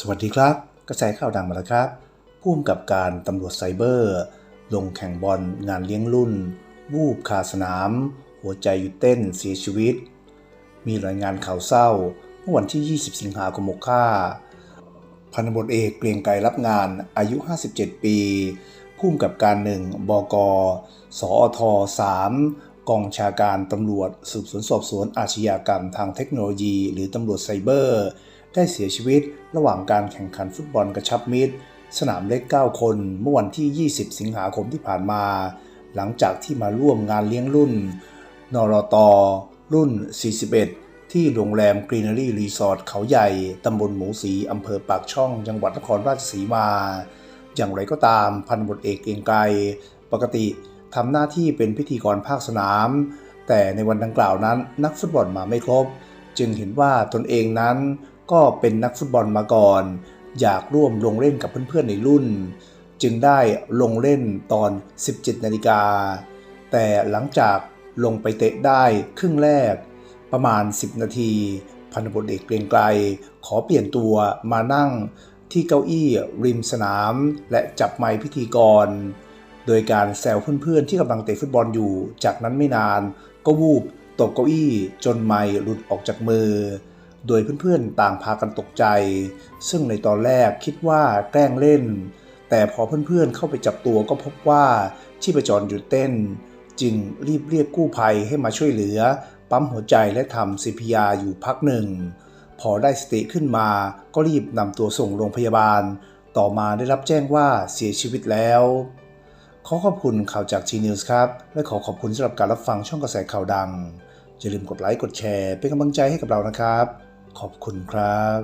สวัสดีครับ กระแสข่าวดังมาแล้วครับผู้กำกับการตำรวจไซเบอร์ ลงแข่งบอลงานเลี้ยงรุ่น วูบคาสนาม หัวใจหยุดเต้นเสียชีวิต มีรายงานข่าวเศร้าเมื่อวันที่ 20 สิงหาคม65พันตำรวจเอกเกรียงไกรรับงานอายุ 57 ปีผู้กำกับการหนึ่งบก สอท3กองชาการตำรวจสืบสวนสอบสวนอาชญากรรมทางเทคโนโลยี หรือตำรวจไซเบอร์ ได้เสียชีวิตระหว่างการแข่งขันฟุตบอลกระชับมิตร สนามเล็ก 9 คนเมื่อวันที่ 20 สิงหาคมที่ผ่านมา หลังจากที่มาร่วมงานเลี้ยงรุ่น นรต รุ่น 41 ที่โรงแรมกรีน e รีรีสอร์ทเขาใหญ่ ตำบลหมูสีอำเภอปากช่อง จังหวัดนครราชสีมา อย่างไรก็ตามพันตำรวจเอกเกรียงไกรปกติทำหน้าที่เป็นพิธีกรภาคสนาม แต่ในวันดังกล่าวนั้นนักฟุตบอลมาไม่ครบ จึงเห็นว่าตนเองนั้น ก็เป็นนักฟุตบอลมาก่อน อยากร่วมลงเล่นกับเพื่อนๆในรุ่น จึงได้ลงเล่นตอน 17 นาฬิกา แต่หลังจากลงไปเตะได้ครึ่งแรก ประมาณ 10 นาที พันตำรวจเอกเกรียงไกรขอเปลี่ยนตัวมานั่งที่เก้าอี้ริมสนาม และจับไมค์พิธีกร โดยการแซวเพื่อนๆ ที่กำลังเตะฟุตบอลอยู่ จากนั้นไม่นานก็วูบตกเก้าอี้จนไมค์หลุดออกจากมือ โดยเพื่อนๆต่างพากันตกใจ ซึ่งในตอนแรกคิดว่าแกล้งเล่น แต่พอเพื่อนๆเข้าไปจับตัวก็พบว่าชีพจรหยุดเต้น จึงรีบเรียกกู้ภัยให้มาช่วยเหลือ ปั๊มหัวใจและทำ CPR อยู่พักหนึ่ง พอได้สติขึ้นมาก็รีบนำตัวส่งโรงพยาบาล ต่อมาได้รับแจ้งว่าเสียชีวิตแล้วขอขอบคุณข่าวจาก G News ครับ และขอขอบคุณสำหรับการรับฟังช่องกระแสข่าวดัง อย่าลืมกดไลค์กดแชร์ เป็นกำลังใจให้กับเรานะครับ ขอบคุณครับ